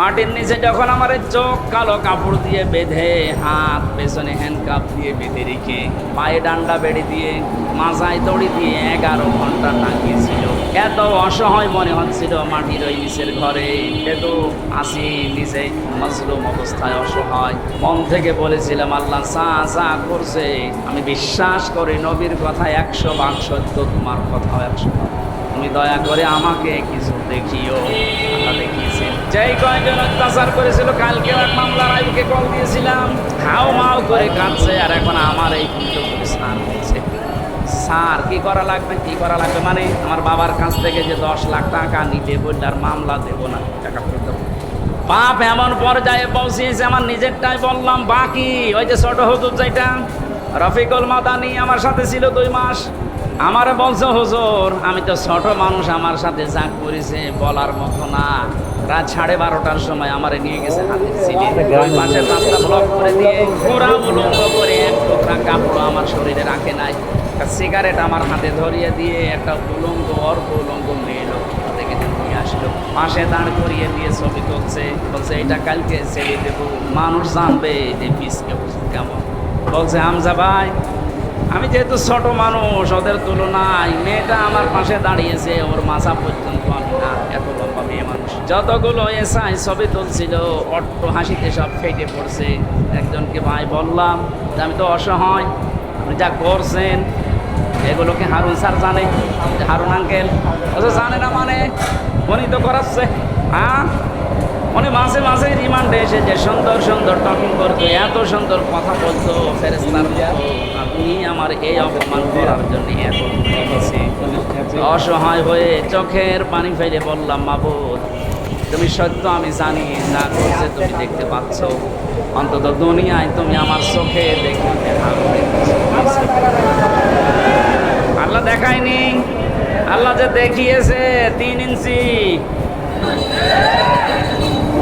মাটির নিচে যখন আমার চোখ কালো কাপড় দিয়ে বেঁধে, হাত পেছনে হ্যান্ডকাপ দিয়ে বেঁধে রেখে, পায়ে ডান্ডা বেড়ে দিয়ে মাথায় দড়ি দিয়ে এগারো ঘণ্টা টাঙিয়েছিল এত অসহায় মনে হচ্ছিল মাটির ওই নিচের ঘরে। এত আসি নিচে মজলুম অবস্থায় অসহায়। মন থেকে বলেছিলাম, আল্লাহ চা চা করছে, আমি বিশ্বাস করি নবীর কথা একশো ভাগ সত্য তোমার কথাও একশো ভাগ তুমি দয়া করে আমাকে কিছু দেখিও দেখিয়েছেন যেই কয়জন অত্যাচার করেছিল, কালকে এক মামলার আইবকে কল দিয়েছিলাম, হাও মাও করে কাঁদছে, আর এখন আমার এই পুজো স্নান হচ্ছে স্যার, কি করা লাগবে, কি করা লাগবে? মানে আমার বাবার কাছ থেকে যে দশ লাখ টাকা নিতে বললে আর মামলা দেবো না, টাকা ফেরত দেবো বাপ, এমন পর্যায়ে পৌঁছিয়েছে আমার নিজেরটাই বললাম, বাকি, ওই যে ছোট হুজুর যেটা রফিকুল মাদানি আমার সাথে ছিল দুই মাস। আমার বলছে, হুজুর, আমি তো ছোট মানুষ, আমার সাথে যা করেছে, বলার মতো না। রাত সাড়ে বারোটার সময় আমার নিয়ে গেছে হাতের রাস্তা ব্লক করে দিয়ে পুরা উলঙ্গ করে এক টুকরা কাপড় আমার শরীরে রাখে নাই। সিগারেট আমার হাতে ধরিয়ে দিয়ে একটা উলঙ্গ, অর্ধ উলঙ্গ মেয়ে থেকে নিয়ে আসলো। পাশে দাঁড় করিয়ে দিয়ে ছবি তুলছে। বলছে এটা কালকে ছেড়ে দেবো। মানুষ জানবে যে পিসকে কেমন। বলছে হামজা ভাই, আমি যেহেতু ছোট মানুষ, ওদের তুলনায় মেয়েটা আমার পাশে দাঁড়িয়েছে, ওর মাথা পর্যন্ত আমি না, এত লম্বা মেয়ে মানুষ। যতগুলো এসআই ছবি তুলছিল, অট্ট হাসিতে সব ফেটে পড়ছে। একজনকে, ভাই, বললাম যে আমি তো অসহায়, আপনি যা করছেন, এগুলোকে হারুন স্যার জানে, হারুন আঙ্কেল। জানে না মানে উনি তো করাচ্ছে হ্যাঁ? উনি মাঝে মাঝে রিমান্ডে এসে যে সুন্দর সুন্দর টকিং করতো এত সুন্দর কথা বলতো আপনি আমার এই অপমান করার জন্য এত অসহায় হয়ে চোখের পানি ফেলে বললাম, মাবুদ, তুমি সত্য আমি জানি যা করছে তুমি দেখতে পাচ্ছ। অন্তত দুনিয়ায় তুমি আমার চোখে দেখে আল্লাহ দেখায়নি। আল্লাহ যে দেখিয়েছে, তিন ইঞ্চি।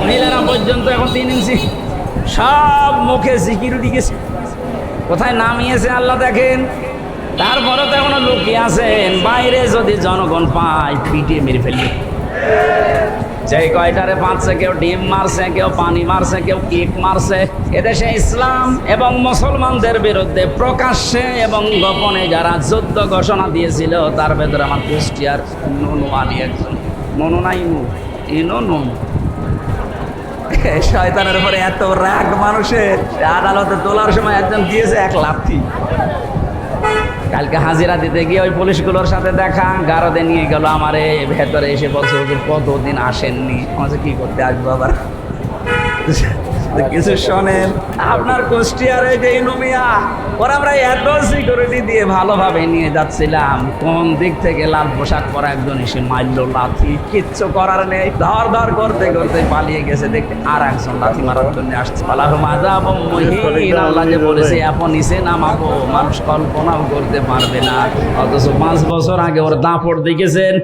মহিলারা পর্যন্ত এখন তিন ইঞ্চি। সব মুখে সিকিউরিটি গেছে কোথায় নামিয়েছে আল্লাহ দেখেন? তারপরে তো এখনও লুকিয়ে আছেন। বাইরে যদি জনগণ পায়, পিটিয়ে মেরে ফেলবে। যে কয়টারে পাচ্ছে কেউ ডিম মারছে, কেউ পানি মারছে, কেউ কিক মারছে। এদেশে ইসলাম এবং মুসলমানদের বিরুদ্ধে প্রকাশ্যে এবং গোপনে যারা যুদ্ধ ঘোষণা দিয়েছিল, তার ভেতরে আমার কুষ্টিয়ার নুনু আলী একজন। নুনু নাই নু ইনো নুনু শয়তানের উপরে এত রাগ মানুষের। আদালতে তোলার সময় একজন দিয়েছে এক লাথি কালকে হাজিরা দিতে গিয়ে ওই পুলিশগুলোর সাথে দেখা, গারদে নিয়ে গেল আমারে, ভেতরে এসে বলছে কতদিন আসেননি? আমাকে কি করতে আসব আবার? কিছু শোনেন, আপনার যে ইনুমিয়া আমরা এত সিকিউরিটি দিয়ে ভালোভাবে নিয়ে যাচ্ছিলাম। কোন দিক থেকে লাল পোশাক পরা একজন এসে মারলো, লাথি, কিচ্ছু করার নেই। ধর ধর করতে করতে পালিয়ে গেছে। দেখতে আর একজন লাথি মারার জন্য আসছে। আল্লাহ মাজাব মহিন আল্লাহ যে বলেছে এখন নামাবো। মানুষ কল্পনাও করতে পারবে না। অথচ পাঁচ বছর আগে ওর দাঁপড় দেখেছেন?